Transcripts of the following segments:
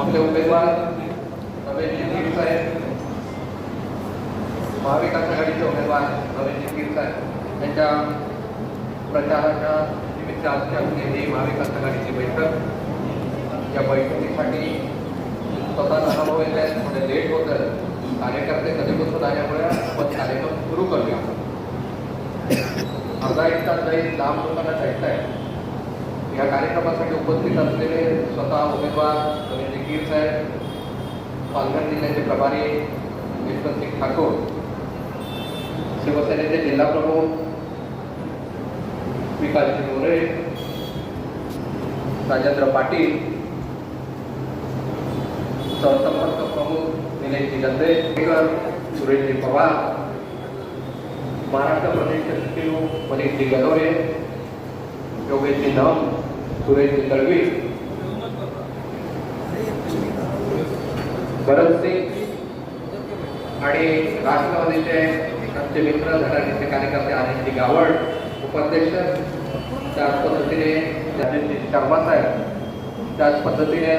आपले उमेदवार रमेशजी कीर साहेब महाविकास आघाडीचे उमेदवार रमेशजी कीर साहेब यांच्या प्रचाराच्या निमित्त आजच्या ही महाविकास आघाडीची बैठक. या बैठकीसाठी स्वतः अनुभव येत आहेत थोडे लेट होतं कार्यकर्ते कधीपासून आल्यामुळे आपण कार्यक्रम सुरू करूया. अर्धा एक तास जाईल लांब लोकांना जायचं आहे. या कार्यक्रमासाठी उपस्थित असलेले स्वतः उमेदवार रवींद्र साहेब पालघर जिल्ह्याचे प्रभारी यशवंतसिंग ठाकूर शिवसेनेचे जिल्हा प्रमुख विकासजी मोरे राजेंद्र पाटील सहसंपर्क प्रमुख निलेशजी गंदे सुरेशजी पवार महाराष्ट्र प्रदेशचे सचिव मनीषजी गलोरे योगेशजी नम सुरेशजी तळवी भरत सिंग आणि राष्ट्रवादीचे आमचे मित्र धडाडीचे कार्यकर्ते आनंदी गावड उपाध्यक्ष त्याच पद्धतीने राजेशजी शर्मा साहेब त्याच पद्धतीने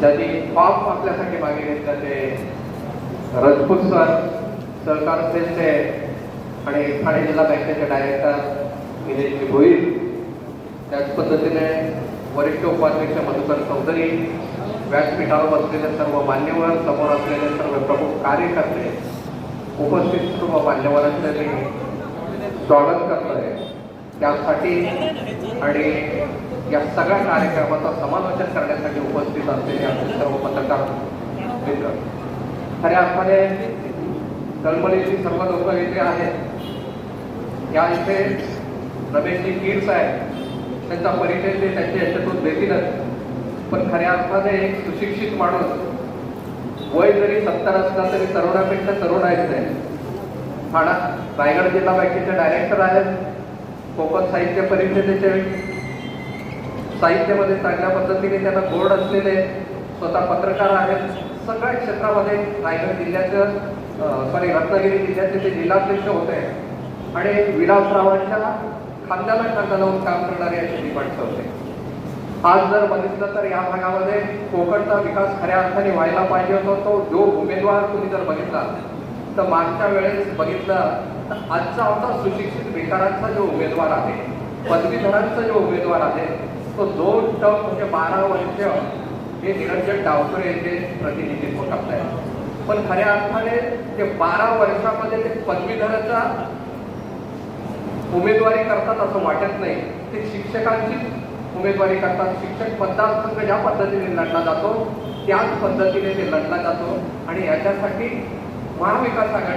ज्यांनी फॉर्म आपल्यासाठी मागे घेतलं ते रजपूत सर सहकार सेलचे आणि ठाणे जिल्हा बँकेचे डायरेक्टर निलेशजी भोईर त्याच पद्धतीने वरिष्ठ उपाध्यक्ष मधुकर चौधरी व्यासपीठावर बसलेले सर्व मान्यवर समोर असलेले सर्व प्रमुख कार्यकर्ते उपस्थित सर्व मान्यवरांचे मी स्वागत करतोय. त्यासाठी आणि या सगळ्या कार्यक्रमाचा समालोचन करण्यासाठी उपस्थित असलेले आमचे सर्व पत्रकार मित्र. खऱ्या अर्थाने कलमलेची सर्व लोक येथे आहेत. या इथे रमेशजी कीर्स आहेत त्यांचा परिचय ते त्यांच्या याच्यातून देतीलच पण खऱ्या अर्थाने एक सुशिक्षित माणूस वय जरी सत्तर असला तरी तरुणापेक्षा तरुण आहेत नाही ठाणा रायगड जिल्हा बँकेचे डायरेक्टर आहेत. कोकण साहित्य परिषदेचे साहित्यामध्ये चांगल्या पद्धतीने त्यांना बोर्ड असलेले स्वतः पत्रकार आहेत. सगळ्या क्षेत्रामध्ये रायगड जिल्ह्याचं सॉरी रत्नागिरी जिल्ह्याचे ते जिल्हाध्यक्ष होते आणि विलासरावांच्या खांद्याला खांदा लावून काम करणारे अशी ती माणसं होते. आज जर बघितलं तर या भागामध्ये कोकणचा विकास खऱ्या अर्थाने व्हायला पाहिजे होता. तो जो उमेदवार तुम्ही जर बघितला तर मागच्या वेळेस बघितलं तर आजचा आमचा सुशिक्षित बेकारांचा जो उमेदवार आहे पदवीधरांचा जो उमेदवार आहे तो दोन टर्म म्हणजे बारा वर्ष हे निरंजन डावकरे येथे प्रतिनिधित्व करतायत पण खऱ्या अर्थाने ते बारा वर्षामध्ये ते पदवीधराचा उमेदवारी करतात असं वाटत नाही. ते शिक्षकांची उमेदवारी करतात शिक्षक मतदारसंघ ज्या पद्धतीने लढला जातो त्याच पद्धतीने ते लढला जातो. आणि याच्यासाठी महाविकास आघाडी